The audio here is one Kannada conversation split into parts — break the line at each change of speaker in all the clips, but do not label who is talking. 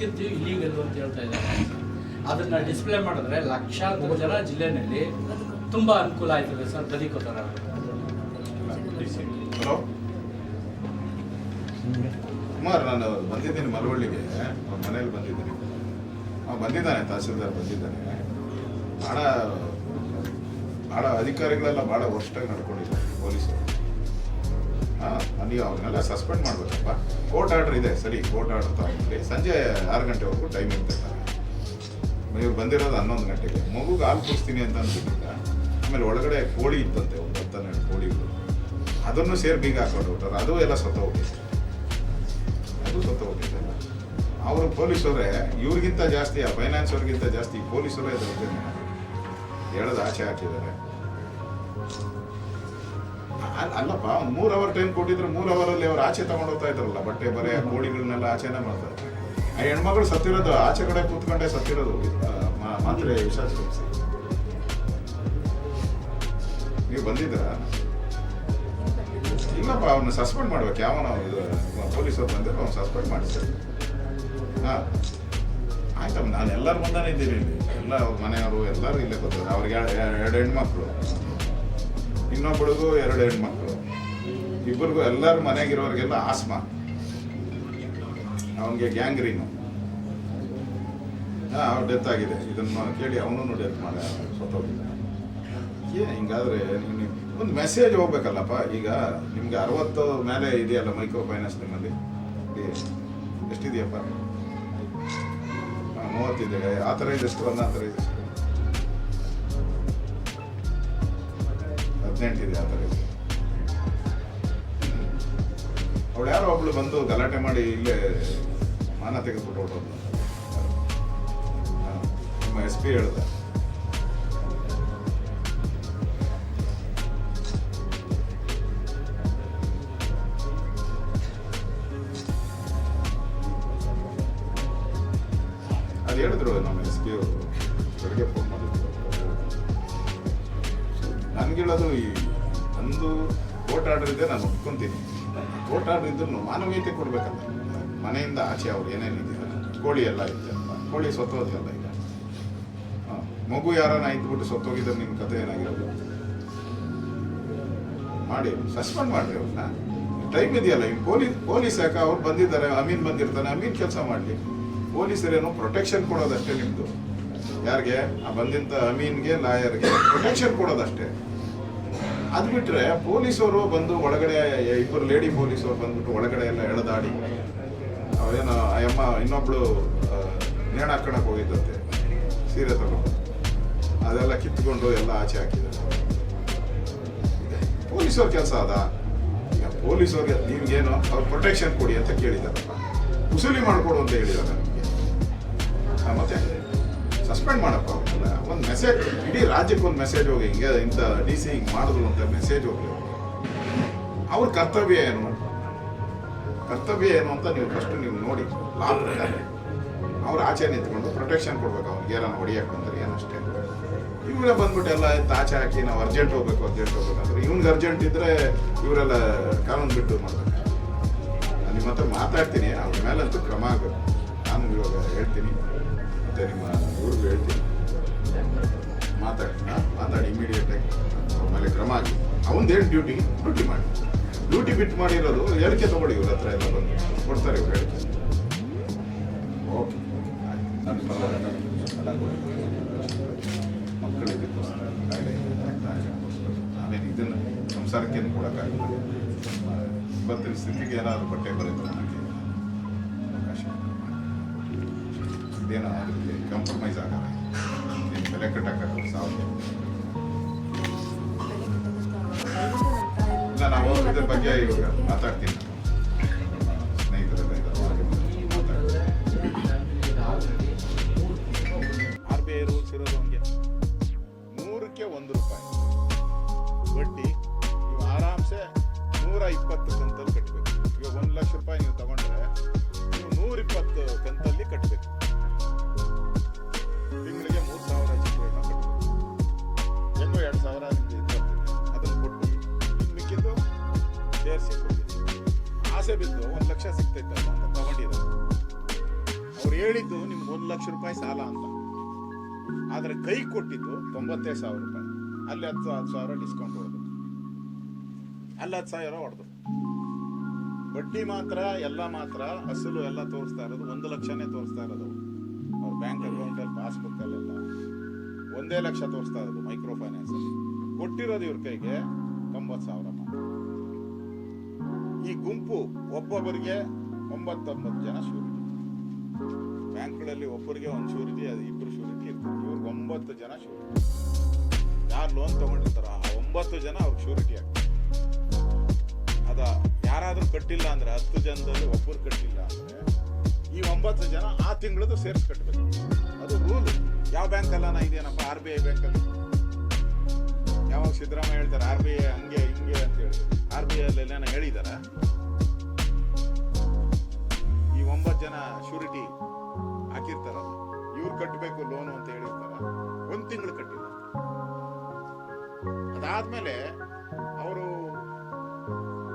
ಸಂಸ್ಕೃತಿ ಇಲ್ಲಿಗಲ್ ಅಂತ ಹೇಳ್ತಾ ಇದ್ದಾರೆ. ಅದನ್ನ ಡಿಸ್ಪ್ಲೇ ಮಾಡಿದ್ರೆ ಲಕ್ಷಾಂತರ ಜನ ಜಿಲ್ಲೆನಲ್ಲಿ ತುಂಬಾ ಅನುಕೂಲ ಆಯ್ತದೆ ಸರ್. ಬದುಕೋತಾರ
ಹಲೋ. ಕುಮಾರ್, ನಾನು ಬಂದಿದ್ದೀನಿ ಮಲವಳ್ಳಿಗೆ ಅವ್ರ ಮನೇಲಿ ಬಂದಿದ್ದೀನಿ. ಅವ್ನು ಬಂದಿದ್ದಾನೆ, ತಹಸೀಲ್ದಾರ್ ಬಂದಿದ್ದಾನೆ. ಭಾಳ ಭಾಳ ಅಧಿಕಾರಿಗಳೆಲ್ಲ ಭಾಳ ವರ್ಷ ನಡ್ಕೊಂಡಿದ್ದಾರೆ ಪೊಲೀಸರು. ನೀವು ಅವ್ರನ್ನೆಲ್ಲ ಸಸ್ಪೆಂಡ್ ಮಾಡ್ಬೇಕಪ್ಪ. ಕೋರ್ಟ್ ಆರ್ಡರ್ ಇದೆ, ಸರಿ ಕೋರ್ಟ್ ಆರ್ಡರ್ ತಗೊಂಡ್ರಿ ಸಂಜೆ ಆರು ಗಂಟೆವರೆಗೂ ಟೈಮ್ ಇರ್ತಾರೆ ಇವ್ರು ಬಂದಿರೋದು ಹನ್ನೊಂದು ಗಂಟೆಗೆ. ಮಗುಗೆ ಹಾಲು ಕುಡಿಸ್ತೀನಿ ಅಂತ ಅಂದ್ಬಿಟ್ಟಿದ್ದ ಆಮೇಲೆ ಒಳಗಡೆ ಕೋಳಿ ಇತ್ತಂತೆ, ಒಂದು ಹತ್ತನ್ನೆರಡು ಕೋಳಿಗಳು. ಅದನ್ನು ಸೇರಿ ಬೀಗ ಹಾಕೊಂಡು ಹೋಗ್ತಾರೆ. ಅದು ಎಲ್ಲ ಸತ್ತ ಹೋಗಿದೆ ಅದು ಸತ್ತ ಹೋಗಿದೆ ಅವರು ಪೊಲೀಸರೇ, ಇವ್ರಿಗಿಂತ ಜಾಸ್ತಿ, ಆ ಫೈನಾನ್ಸ್ ಅವ್ರಿಗಿಂತ ಜಾಸ್ತಿ ಪೊಲೀಸರೇ ದೌರ್ಜನ್ಯ. ಹೇಳೋದು ಆಚೆ ಹಾಕಿದ್ದಾರೆ. ಅಲ್ಲಪ್ಪ ಮೂರು ಅವರ್ ಟೈಮ್ ಕೊಟ್ಟಿದ್ರೆ, ಮೂರು ಅವರಲ್ಲಿ ಅವ್ರು ಆಚೆ ತಗೊಂಡು ಹೋಗ್ತಾ ಇದ್ರಲ್ಲ ಬಟ್ಟೆ ಬರೆ ಕೋಳಿಗಳನ್ನೆಲ್ಲ ಆಚೆನೇ ಮಾಡ್ತಾರೆ. ಆ ಹೆಣ್ಮಗಳು ಸತ್ತಿರೋದು, ಆಚೆ ಕಡೆ ಕೂತ್ಕೊಂಡೆ ಸತ್ತಿರೋದು ಮಾತ್ರ ವಿಶ್ವಾಸ ನೀವು ಬಂದಿದ್ದೀರಾ? ಇಲ್ಲಪ್ಪ ಅವನ್ನ ಸಸ್ಪೆಂಡ್ ಮಾಡ್ಬೇಕು. ಯಾವನ ಪೊಲೀಸರು ಬಂದ್ರೆ ಅವ್ನು ಸಸ್ಪೆಂಡ್ ಮಾಡಿಸ್ತಾರೆ. ಹಾಂ. ಆಯ್ತಮ್ಮ ನಾನು ಎಲ್ಲರೂ ಮುಂದಾನೆ ಇದ್ದೀನಿ ಎಲ್ಲ ಅವ್ರ ಮನೆಯವರು, ಎಲ್ಲರೂ ಇಲ್ಲೇ ಬರ್ತಾರೆ ಅವ್ರಿಗೆ ಎರಡು ಹೆಣ್ಮಕ್ಳು. ಇನ್ನೊಬ್ಬಳಿಗೂ ಎರಡು ಮಕ್ಕಳು. ಇಬ್ಬರಿಗೂ ಎಲ್ಲರ ಮನೆಗಿರೋರಿಗೆಲ್ಲ ಆಸ್ಮಾ. ಅವನಿಗೆ ಗ್ಯಾಂಗ್ರೀನು. ಅವ್ರು ಡೆತ್ ಆಗಿದೆ. ಇದನ್ನು ಕೇಳಿ ಅವನು ಡೆತ್ ಮಾಡ ಸತ್ತೋಗಿದ್ದ ಏ, ಹಿಂಗಾದ್ರೆ ನೀವು ಒಂದು ಮೆಸೇಜ್ ಹೋಗ್ಬೇಕಲ್ಲಪ್ಪ. ಈಗ ನಿಮ್ಗೆ ಅರವತ್ತು ಮೇಲೆ ಇದೆಯಲ್ಲ ಮೈಕ್ರೋ ಫೈನಾನ್ಸ್ ನಿಮ್ಮಲ್ಲಿ? ಇದೆ. ಎಷ್ಟಿದೆಯಪ್ಪ? ಹಾಂ, ಮೂವತ್ತಿದೆ. ಆ ಥರ ಇದೆಷ್ಟು ಒಂದು ಆ ಥರ ಇದೆಷ್ಟು ಆ ಥರ ಇದೆ. ಅವಳು ಯಾರೋ ಒಬ್ಳು ಬಂದು ಗಲಾಟೆ ಮಾಡಿ ಇಲ್ಲೇ ಮಾನ ತೆಗೆದುಬಿಟ್ಟು ಹೊರಟೋದು ನಿಮ್ಮ ಎಸ್ ಪಿ ಹೇಳ್ದ. ಅದು ಹೇಳಿದ್ರು ನಮ್ಮ ನನ್ಗೇಳೋದು ಈ ಅಂದು ಕೋರ್ಟ್ ನಾನು ಒಪ್ಕೊಂತೀನಿ. ಕೋರ್ಟ್ ಆರ್ಡರ್ ಮಾನವೀಯತೆ ಕೊಡ್ಬೇಕಲ್ಲ. ಮನೆಯಿಂದ ಆಚೆ ಅವ್ರು ಏನೇನಿದೆ ಕೋಳಿ ಎಲ್ಲ ಇದೆ ಕೋಳಿ ಸತ್ತೋದಲ್ಲ ಈಗ. ಹಾ. ಮಗು ಯಾರನ್ನ ಇದ್ಬಿಟ್ಟು ಸತ್ತೋಗಿದ್ರೆ ನಿಮ್ಮ ಕತೆ ಏನಾಗಿರೋದು? ಮಾಡಿ, ಸಸ್ಪೆಂಡ್ ಮಾಡ್ರಿ ಅವ್ರನ್ನ. ಟೈಮ್ ಇದೆಯಲ್ಲ, ಈ ಪೊಲೀಸ್ ಪೊಲೀಸ್ ಯಾಕೆ ಅವ್ರು ಬಂದಿದ್ದಾರೆ, ಅಮೀನ್ ಬಂದಿರ್ತಾನೆ, ಅಮೀನ್ ಕೆಲಸ ಮಾಡಲಿ. ಪೊಲೀಸರೇನು ಪ್ರೊಟೆಕ್ಷನ್ ಕೊಡೋದಷ್ಟೇ ನಿಮ್ಮದು ಯಾರಿಗೆ? ಆ ಬಂದಿಂತ ಅಮೀನ್ಗೆ, ಲಾಯರ್ಗೆ ಪ್ರೊಟೆಕ್ಷನ್ ಕೊಡೋದಷ್ಟೇ. ಅದು ಬಿಟ್ರೆ ಪೊಲೀಸವರು ಬಂದು ಒಳಗಡೆ, ಇಬ್ಬರು ಲೇಡಿ ಪೊಲೀಸವರು ಬಂದ್ಬಿಟ್ಟು ಒಳಗಡೆ ಎಲ್ಲ ಎಳೆದಾಡಿ, ಅವೇನೋ ಅಯ್ಯಮ್ಮ ಇನ್ನೊಬ್ಳು ನೇಣ ಹಾಕೊಳಕ್ ಹೋಗಿದ್ದಂತೆ. ಸೀರೆ ತಗೊಂಡು. ಅದೆಲ್ಲ ಕಿತ್ಕೊಂಡು ಎಲ್ಲ ಆಚೆ ಹಾಕಿದ್ದಾರೆ. ಪೊಲೀಸವ್ರ ಕೆಲಸ ಅದ? ಈಗ ಪೊಲೀಸವ್ರಿಗೆ ನಿಮ್ಗೇನು ಅವ್ರ ಪ್ರೊಟೆಕ್ಷನ್ ಕೊಡಿ ಅಂತ ಕೇಳಿದ್ದಾರೆ ಉಸುಲಿ ಮಾಡಿಕೊಡು ಅಂತ ನಮಗೆ. ಮತ್ತೆ? ಸಸ್ಪೆಂಡ್ ಮಾಡಪ್ಪ ಅವ್ರನ್ನೆಲ್ಲ ಒಂದು ಮೆಸೇಜ್ ಇಡೀ ರಾಜ್ಯಕ್ಕೆ ಒಂದು ಮೆಸೇಜ್ ಹೋಗಿ ಹಿಂಗೆ ಇಂಥ ಡಿ ಸಿ ಹಿಂಗೆ ಮಾಡಿದ್ರು ಅಂತ ಮೆಸೇಜ್ ಹೋಗಲಿ. ಅವ್ರ ಕರ್ತವ್ಯ ಏನು? ಕರ್ತವ್ಯ ಏನು ಅಂತ ನೀವು ಫಸ್ಟ್ ನೀವು ನೋಡಿ. ಲಾಭ ಅವ್ರು ಆಚೆ ನಿಂತ್ಕೊಂಡು ಪ್ರೊಟೆಕ್ಷನ್ ಕೊಡ್ಬೇಕು ಅವ್ರಿಗೆ. ಏನಾರು ಹೊಡಿಯಕ್ಕೆ ಬಂದ್ರೆ ಏನಷ್ಟೇ ಇವರೇ ಬಂದ್ಬಿಟ್ಟು ಎಲ್ಲ ಎತ್ತ ಆಚೆ ಹಾಕಿ ನಾವು ಅರ್ಜೆಂಟ್ ಹೋಗ್ಬೇಕು ಅರ್ಜೆಂಟ್ ಹೋಗ್ಬೇಕಂದ್ರೆ ಇವ್ನಿಗೆ ಅರ್ಜೆಂಟ್ ಇದ್ರೆ ಇವರೆಲ್ಲ ಕಾನೂನು ಬಿಟ್ಟು ಮಾಡ್ತಾರೆ ನಿಮ್ಮ ಹತ್ರ ಮಾತಾಡ್ತೀನಿ. ಅವ್ರ ಮೇಲಂತೂ ಕ್ರಮ ಆಗಬೇಕು. ನಾನು ಇವಾಗ ಹೇಳ್ತೀನಿ. ಮತ್ತೆ ನಿಮ್ಮ ಊರಿಗೂ ಹೇಳ್ತೀನಿ. ಮಾತಾಡಿ ಹಾ? ಮಾತಾಡಿ ಇಮಿಡಿಯೇಟ್ ಆಗಿ. ಅವ್ರ ಮೇಲೆ ಕ್ರಮ ಆಗಿ. ಅವನದೇನು ಡ್ಯೂಟಿ ಡ್ಯೂಟಿ ಮಾಡಿ. ಡ್ಯೂಟಿ ಬಿಟ್ಟು ಮಾಡಿರೋದು ಹೇಳಿಕೆ ತಗೊಳ್ಳಿ ಇವ್ರ ಹತ್ರ ಎಲ್ಲ ಬಂದು. ಕೊಡ್ತಾರೆ ಇವ್ರು ಹೇಳಿಕೆ. ಓಕೆ ನನ್ನ ಪರ ಎಲ್ಲ ಕೊಡಿ. ಮಕ್ಕಳು ಇದಕ್ಕೋಸ್ಕರ ಕಾಯಿಲೆ ಇದಕ್ಕೋಸ್ಕರ ನಾವೇನು ಇದನ್ನು ಸಂಸಾರಕ್ಕೇನು ಕೊಡೋಕ್ಕಾಗಿಲ್ಲ. ಇವತ್ತಿನ ಸ್ಥಿತಿಗೆ ಏನಾದರೂ ಬಟ್ಟೆ ಬರೆದ್ರೆ ನನಗೆ ಅವಕಾಶ ಇದೇನೋ ಅದಕ್ಕೆ ಕಾಂಪ್ರಮೈಸ್ ಆಗಲ್ಲ. ಬೆಲೆ ಕಟ್ಟಕ್ಕಾಗಲ್ಲ ಸಾಧ್ಯ ಇಲ್ಲ ನಾವು ಇದ್ರ ಬಗ್ಗೆ ಇವಾಗ ಮಾತಾಡ್ತೀನಿ ಆರ್ ರೂಲ್ಸ್ ಇರೋದು ಹಂಗೆ ನೂರಕ್ಕೆ ಒಂದು ರೂಪಾಯಿ ಬಡ್ಡಿ ನೀವು ಆರಾಮ್ಸೆ ನೂರ ಇಪ್ಪತ್ತು ಕಂತಲ್ಲಿ ಕಟ್ಟಬೇಕು ಒಂದು ಲಕ್ಷ ರೂಪಾಯಿ ನೀವು ತಗೊಂಡ್ರೆ ನೀವು ನೂರ ಇಪ್ಪತ್ತು ಕಂತಲ್ಲಿ ಕಟ್ಟಬೇಕು ತಿಂಗಳಿಗೆ ಸಾವಿರ ಅದನ್ನು ಕೊಟ್ಬಿಟ್ಟು ಇನ್ನು ಮಿಕ್ಕಿದ್ದು ಸೇರಿಸಿ ಆಸೆ ಬಿದ್ದು ಒಂದು ಲಕ್ಷ ಸಿಗ್ತೈತಲ್ಲ ಅಂತ ತಗೊಂಡಿದ್ದಾರೆ ಅವ್ರು ಹೇಳಿದ್ದು ನಿಮ್ಗೆ ಒಂದು ಲಕ್ಷ ರೂಪಾಯಿ ಸಾಲ ಅಂತ ಆದರೆ ಕೈ ಕೊಟ್ಟಿದ್ದು ತೊಂಬತ್ತೈದು ಸಾವಿರ ರೂಪಾಯಿ ಅಲ್ಲಿ ಹತ್ತು ಹತ್ತು ಸಾವಿರ ಡಿಸ್ಕೌಂಟ್ ಹೊಡೆದು ಅಲ್ಲಿ ಹತ್ತು ಸಾವಿರ ಹೊಡೆದು ಬಡ್ಡಿ ಮಾತ್ರ ಎಲ್ಲ ಮಾತ್ರ ಅಸಲು ಎಲ್ಲ ತೋರಿಸ್ತಾ ಇರೋದು ಒಂದು ಲಕ್ಷನೇ ತೋರಿಸ್ತಾ ಇರೋದು ಅವ್ರ ಬ್ಯಾಂಕ್ ಅಕೌಂಟಲ್ಲಿ ಪಾಸ್ಬುಕ್ಕಲ್ಲೆಲ್ಲ ಒಂದೇ ಲಕ್ಷ ತೋರಿಸ್ತಾ ಇರೋದು ಮೈಕ್ರೋ ಫೈನಾನ್ಸ್ ಕೊಟ್ಟಿರೋದು ಇವ್ರ ಕೈಗೆ ತೊಂಬತ್ತು ಸಾವಿರ. ಈ ಗುಂಪು ಒಬ್ಬೊಬ್ಬರಿಗೆ ಒಂಬತ್ತೊಂಬತ್ತು ಜನ ಶೂರಿಟಿ. ಬ್ಯಾಂಕ್ಗಳಲ್ಲಿ ಒಬ್ಬರಿಗೆ ಒಂದು ಶೂರಿಟಿ, ಅದು ಇಬ್ಬರು ಶೂರಿಟಿ ಇರ್ತದೆ. ಇವ್ರಿಗೆ ಒಂಬತ್ತು ಜನ ಶೂರಿಟಿ. ಯಾರು ಲೋನ್ ತಗೊಂಡಿರ್ತಾರ ಆ ಒಂಬತ್ತು ಜನ ಅವ್ರಿಗೆ ಶೂರಿಟಿ ಆಗ್ತದೆ. ಅದ ಯಾರಾದರೂ ಕಟ್ಟಿಲ್ಲ ಅಂದ್ರೆ ಹತ್ತು ಜನದಲ್ಲಿ ಒಬ್ಬರು ಕಟ್ಟಿಲ್ಲ ಅಂದ್ರೆ ಈ ಒಂಬತ್ತು ಜನ ಆ ತಿಂಗಳದ್ದು ಸೇರಿಸಿ ಕಟ್ಟಬೇಕು ಅದು ರೂಲ್ ಯಾವ ಬ್ಯಾಂಕ್ ಅಲ್ಲ ಇದೇನಪ್ಪ ಆರ್ ಬಿ ಐ ಬ್ಯಾಂಕಲ್ಲಿ ಯಾವಾಗ ಸಿದ್ದರಾಮಯ್ಯ ಹೇಳ್ತಾರೆ ಆರ್ ಬಿ ಐ ಹಂಗೆ, ಹಿಂಗೆ ಅಂತ ಹೇಳಿ. ಆರ್ ಬಿ ಐ ಅಲ್ಲಿ ಹೇಳಿದಾರ? ಈ ಒಂಬತ್ತು ಜನ ಶೂರಿಟಿ ಹಾಕಿರ್ತಾರ ಇವ್ರು ಕಟ್ಟಬೇಕು ಲೋನು ಅಂತ ಹೇಳಿರ್ತಾರ. ಒಂದು ತಿಂಗಳು ಕಟ್ಟಿಲ್ಲ. ಅದಾದ್ಮೇಲೆ ಅವರು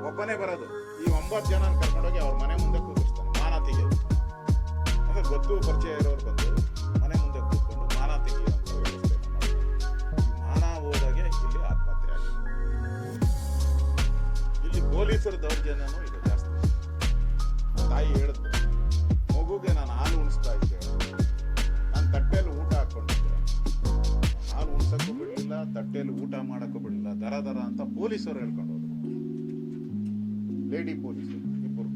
ಒಬ್ಬನೇ ಬರೋದು. ಈ ಒಂಬತ್ತು ಜನ ಕರ್ಕೊಂಡೋಗಿ ಅವ್ರ ಮನೆ ಮುಂದೆ ಕೂರಿಸ್ತಾರೆ, ಮಾನ ತೆಗೆಯೋದು. ಅಂದ್ರೆ ಗೊತ್ತು, ಪರಿಚಯ ಇರೋರು ಬಂದು. ಪೊಲೀಸರ ದೌರ್ಜನ್ಯನೂ ಇದೆ ಜಾಸ್ತಿ. ತಾಯಿ ಹೇಳಿದ್ರು ಮಗುಗೆ ನಾನು ಹಾಲು ಉಣಿಸ್ತಾ ಇದ್ದೆ. ನಾನು ತಟ್ಟೆಯಲ್ಲಿ ಊಟ ಹಾಕೊಂಡಿದ್ದೆ. ಹಾಲು ಉಣ್ಸಕ್ಕೂ ಬಿಡಲಿಲ್ಲ, ತಟ್ಟೆಯಲ್ಲಿ ಊಟ ಮಾಡೋಕ್ಕೂ ಬಿಡಲಿಲ್ಲ, ದರ ದರ ಅಂತ ಪೊಲೀಸರು ಹೇಳ್ಕೊಂಡು ಹೋದ್ರು. ಲೇಡಿ ಪೊಲೀಸರು ಇಬ್ಬರು.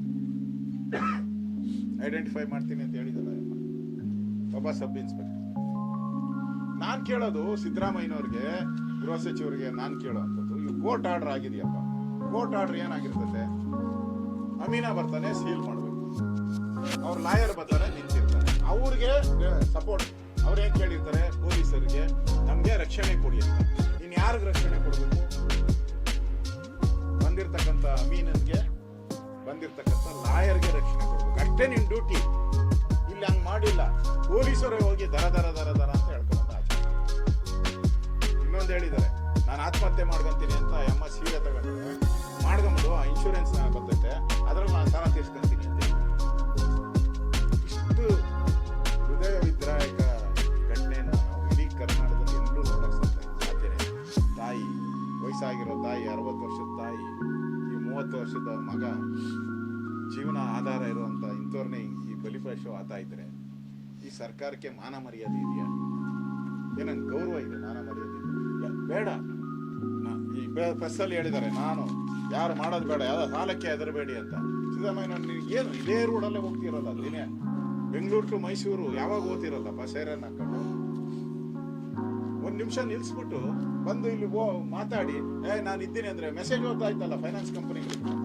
ಐಡೆಂಟಿಫೈ ಮಾಡ್ತೀನಿ ಅಂತ ಹೇಳಿದಲ್ಲ ಒಬ್ಬ ಸಬ್ ಇನ್ಸ್ಪೆಕ್ಟರ್. ನಾನು ಕೇಳೋದು ಸಿದ್ದರಾಮಯ್ಯನವ್ರಿಗೆ, ಗೃಹ ಸಚಿವರಿಗೆ ನಾನು ಕೇಳೋ ಅಂಥದ್ದು. ಇವು ಕೋರ್ಟ್ ಆರ್ಡರ್ ಆಗಿದೆಯಪ್ಪ. ಕೋರ್ಟ್ ಆರ್ಡರ್ ಏನಾಗಿರ್ತದೆ? ಅಮೀನಾ ಬರ್ತಾನೆ, ಸೀಲ್ ಮಾಡಬೇಕು. ಅವ್ರ ಲಾಯರ್ ಬರ್ತಾರೆ, ನಿಂತಿರ್ತಾರೆ. ಅವ್ರಿಗೆ ಸಪೋರ್ಟ್ ಅವ್ರು ಏನ್ ಕೇಳಿರ್ತಾರೆ? ಪೊಲೀಸರಿಗೆ, ನಮಗೆ ರಕ್ಷಣೆ ಕೊಡಿ ಅಂತ. ಇನ್ ಯಾರಿಗ ರಕ್ಷಣೆ ಕೊಡಬೇಕು? ಬಂದಿರ್ತಕ್ಕಂಥ ಅಮೀನನ್ಗೆ, ಬಂದಿರ್ತಕ್ಕಂಥ ಲಾಯರ್ಗೆ ರಕ್ಷಣೆ ಕೊಡ್ಬೇಕು. ಅಷ್ಟೇ ನಿನ್ ಡ್ಯೂಟಿ ಇಲ್ಲಿ ಹಂಗ್ ಮಾಡಿಲ್ಲ. ಪೊಲೀಸರೇ ಹೋಗಿ ದರ ದರ ದರ ದರ ಅಂತ ಹೇಳ್ಕೊಂಡ್ ಇನ್ನೊಂದು ಹೇಳಿದ್ದಾರೆ. ನಾನು ಆತ್ಮಹತ್ಯೆ ಮಾಡ್ಕೊಂತೀನಿ ಅಂತ ಎಮ್ಮ ಸೀರೆ ತಗೊಂಡ್ರೆ ಮಾಡ್ಕೊಂಬಿಡು, ಆ ಇನ್ಶೂರೆನ್ಸ್ ಬರ್ತೈತೆ ಅದ್ರಲ್ಲಿ ನಾನು ಸಾಲ ತೀರ್ಸ್ಕೊಂತೀನಿ ಅಂತ. ಇಷ್ಟು ಹೃದಯ ವಿದ್ರಾಯಕ ಘಟನೆಯನ್ನು ನಾವು ಇಡೀ ಕರ್ನಾಟಕದಲ್ಲಿ ಎಲ್ಲರೂ ನೋಡಕ್ ಸಾಧ್ಯ- ತಾಯಿ, ವಯಸ್ಸಾಗಿರೋ ತಾಯಿ, ಅರವತ್ತು ವರ್ಷದ ತಾಯಿ, ಈ ಮೂವತ್ತು ವರ್ಷದ ಮಗ, ಜೀವನ ಆಧಾರ ಇರುವಂತ ಇಂಥವ್ರನ್ನೇ ಈ ಬಲಿಪಶು ಆತ ಇದ್ರೆ ಈ ಸರ್ಕಾರಕ್ಕೆ ಮಾನ ಮರ್ಯಾದೆ ಇದೆಯಾ ಏನಂಗೆ ಗೌರವ ಇದೆ, ಮಾನ ಮರ್ಯಾದೆ? ಬೇಡ ಈ ಪ್ರೆಸ್ಸಲ್ಲಿ ಹೇಳಿದ್ದಾರೆ, ನಾನು ಯಾರು ಮಾಡೋದು ಬೇಡ ಯಾವ ಸಾಲಕ್ಕೆ ಹೆದರಬೇಡಿ ಅಂತ. ಸಿದ್ದರಾಮಯ್ಯ ನೀವು ಏನು, ಇದೇ ರೋಡಲ್ಲೇ ಹೋಗ್ತಿರಲ್ಲ ದಿನೇ ಬೆಂಗಳೂರು ಟು ಮೈಸೂರು, ಯಾವಾಗ ಓದ್ತಿರಲ್ಲ ಬಸೇರನ್ನ ಹಾಕೊಂಡು ಒಂದು ನಿಮಿಷ ನಿಲ್ಲಿಸ್ಬಿಟ್ಟು ಬಂದು ಇಲ್ಲಿ ಮಾತಾಡಿ, ಏ, ನಾನು ಇದ್ದೀನಿ ಅಂದ್ರೆ ಮೆಸೇಜ್ ಓದ್ತಾ ಇತ್ತಲ್ಲ ಫೈನಾನ್ಸ್ ಕಂಪನಿಗಳಿಗೆ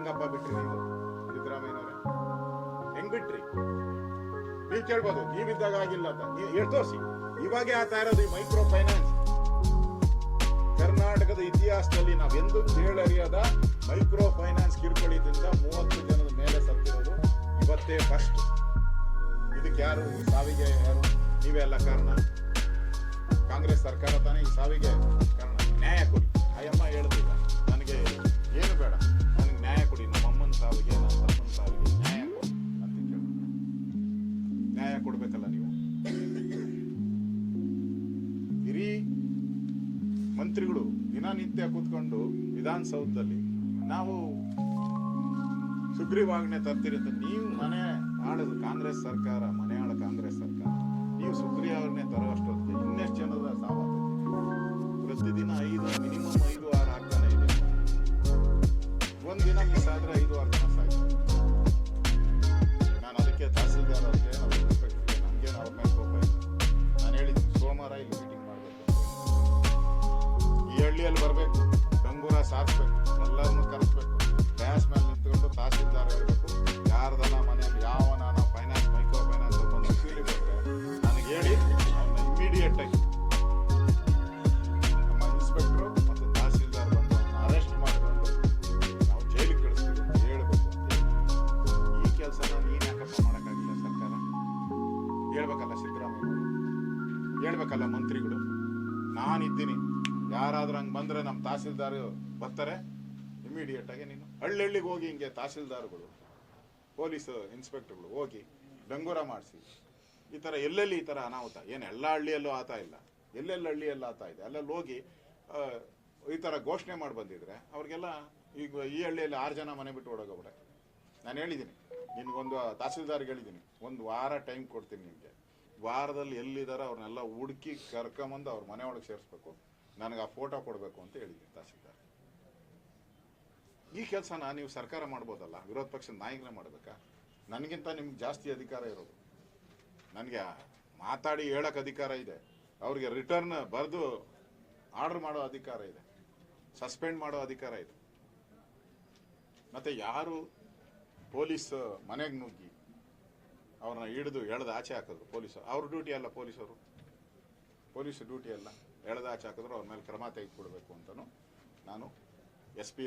ಹೆಂಗಪ್ಪ ಬಿಟ್ರಿ ನೀವು, ಸಿದ್ದರಾಮಯ್ಯನವ್ರೆ? ಹೆಂಗ್ ಬಿಟ್ರಿ? ನೀವು ಕೇಳ್ಬೋದು, ನೀವಿದ್ದಾಗ ಆಗಿಲ್ಲ ಅಂತ. ಹೇಳ್ ತೋರಿಸಿ ಇವಾಗೇ ಆತ ಇರೋದು ಈ ಮೈಕ್ರೋ ಫೈನಾನ್ಸ್ ಕರ್ನಾಟಕದ ಇತಿಹಾಸದಲ್ಲಿ ನಾವೆಂದು ಕೇಳರಿಯದ ಮೈಕ್ರೋ ಫೈನಾನ್ಸ್ ಕಿರುಕುಳಿದಿಂದ ಮೂವತ್ತು ಜನದ ಮೇಲೆ ಸತ್ತಿರೋದು ಇವತ್ತೇ ಫಸ್ಟ್ ಇದಕ್ಕೆ ಯಾರು ಸಾವಿಗೆ ಯಾರು? ನೀವೇ ಅಲ್ಲ ಕಾರಣ. ಕಾಂಗ್ರೆಸ್ ಸರ್ಕಾರ ತಾನೇ ಈ ಸಾವಿಗೆ ಕಾರಣ. ನ್ಯಾಯ ಕೊಡಿ. ಅಯ್ಯಮ್ಮ ಹೇಳುದಿಲ್ಲ ನನಗೆ ಏನು ಬೇಡ. ಸಾವಿಗೆ ನಮ್ಮ ತಮ್ಮನ ಸಾವಿಗೆ ನ್ಯಾಯ ಅಂತ ಕೇಳು ನ್ಯಾಯ ಕೊಡ್ಬೇಕಲ್ಲ ನೀವು. ಹಿರೀ ಮಂತ್ರಿಗಳು ದಿನನಿತ್ಯ ಕೂತ್ಕೊಂಡು ವಿಧಾನಸೌಧದಲ್ಲಿ ನಾವು ಸುಗ್ರೀವಾಜ್ಞೆ ತರ್ತಿರಂತ ನೀವು ಮನೆ ಆಳದು ಕಾಂಗ್ರೆಸ್ ಸರ್ಕಾರ, ಮನೆ ಆಳ ಕಾಂಗ್ರೆಸ್ ಸರ್ಕಾರ, ನೀವು ಸುಗ್ರೀವಾಜ್ಞೆ ತರುವಷ್ಟೊತ್ತಿಗೆ ಇನ್ನೆಷ್ಟು ಜನರ ಸಾವಾಗ್ತದೆ ಪ್ರತಿದಿನ ಐದು, ಮಿನಿಮಮ್ ಐದು, ಆರು ಆಗ್ತಾನೆ ದಿನ ಮಿಸ್ ಐದು ಆರು ದಿನ ಸಾಯ್ತು ನಾನು ಅದಕ್ಕೆ ತಹಸೀಲ್ದಾರ್ ಅವ್ರಿಗೆ ನಮ್ಗೇನು ಅವ್ರ ಮೇಲೆ ಕೋಪ ಇಲ್ಲ. ನಾನು ಹೇಳಿದ್ದು ಸೋಮವಾರ ಇಲ್ಲಿ ಮೀಟಿಂಗ್ ಮಾಡಬೇಕು ಈ ಹಳ್ಳಿಯಲ್ಲಿ ಬರಬೇಕು, ಗಂಗೂರ ಸಾರಿಸ್ಬೇಕು, ಎಲ್ಲರನ್ನೂ ಕರೆಸ್ಬೇಕು. ಗ್ಯಾಸ್ ಮೇಲೆ ನಿಂತ್ಕೊಂಡು ತಹಸೀಲ್ದಾರ್ ಇರಬೇಕು ಯಾರ್ದನ ಮನೆಯಲ್ಲಿ ಯಾವನ ತಹಸೀಲ್ದಾರ್ ಬರ್ತಾರೆ ಇಮಿಡಿಯೇಟ್ ಆಗಿ ನೀನು ಹಳ್ಳಿಗೆ ಹೋಗಿ ಹಿಂಗೆ ತಹಸೀಲ್ದಾರ್ಗಳು, ಪೊಲೀಸ್ ಇನ್ಸ್ಪೆಕ್ಟರ್ಗಳು ಹೋಗಿ ಡಂಗೂರ ಮಾಡಿಸಿ, ಈ ಥರ ಎಲ್ಲೆಲ್ಲಿ ಈ ಥರ ಅನಾಹುತ? ಏನು ಎಲ್ಲ ಹಳ್ಳಿಯಲ್ಲೂ ಆತ ಇಲ್ಲ. ಎಲ್ಲೆಲ್ಲಿ ಹಳ್ಳಿಯಲ್ಲಿ ಆತ ಇದೆ? ಅಲ್ಲೆಲ್ಲಿ ಹೋಗಿ ಈ ಥರ ಘೋಷಣೆ ಮಾಡಿ ಬಂದಿದ್ರೆ ಅವ್ರಿಗೆಲ್ಲ ಈಗ ಈ ಹಳ್ಳಿಯಲ್ಲಿ ಆರು ಜನ ಮನೆ ಬಿಟ್ಟು ಓಡೋಗೋಗ್ಬಿಡೆ ನಾನು ಹೇಳಿದ್ದೀನಿ, ನಿನಗೊಂದು ತಹಸೀಲ್ದಾರ್ಗೆ ಹೇಳಿದ್ದೀನಿ, ಒಂದು ವಾರ ಟೈಮ್ ಕೊಡ್ತೀನಿ ನಿಮಗೆ. ವಾರದಲ್ಲಿ ಎಲ್ಲಿದ್ದಾರೆ ಅವ್ರನ್ನೆಲ್ಲ ಹುಡುಕಿ ಕರ್ಕೊಂಬಂದು ಅವ್ರ ಮನೆ ಒಳಗೆ ಸೇರಿಸ್ಬೇಕು. ನನಗೆ ಆ ಫೋಟೋ ಕೊಡಬೇಕು ಅಂತ ಹೇಳಿದ್ದೀನಿ ತಹಸೀಲ್ದಾರ್. ಈ ಕೆಲಸನ ನೀವು ಸರ್ಕಾರ ಮಾಡ್ಬೋದಲ್ಲ, ವಿರೋಧ ಪಕ್ಷದ ನಾಯಕರೇ ಮಾಡಬೇಕಾ? ನನಗಿಂತ ನಿಮ್ಗೆ ಜಾಸ್ತಿ ಅಧಿಕಾರ ಇರೋದು. ನನಗೆ ಮಾತಾಡಿ ಹೇಳಕ್ಕೆ ಅಧಿಕಾರ ಇದೆ. ಅವ್ರಿಗೆ ರಿಟರ್ನ್ ಬರೆದು ಆರ್ಡರ್ ಮಾಡೋ ಅಧಿಕಾರ ಇದೆ. ಸಸ್ಪೆಂಡ್ ಮಾಡೋ ಅಧಿಕಾರ ಇದೆ. ಮತ್ತು ಯಾರು ಪೊಲೀಸ್ ಮನೆಗೆ ನುಗ್ಗಿ ಅವ್ರನ್ನ ಹಿಡಿದು ಎಳೆದು ಆಚೆ ಹಾಕಿದ್ರು ಪೊಲೀಸರು ಅವ್ರ. ಡ್ಯೂಟಿ ಅಲ್ಲ ಪೊಲೀಸರು ಪೊಲೀಸ್ ಡ್ಯೂಟಿ ಅಲ್ಲ. ಎಳೆದು ಆಚೆ ಹಾಕಿದ್ರು ಅವ್ರ ಮೇಲೆ ಕ್ರಮ ತೆಗೆದುಕೊಡ್ಬೇಕು ಅಂತಲೂ ನಾನು ಎಸ್ ಪಿ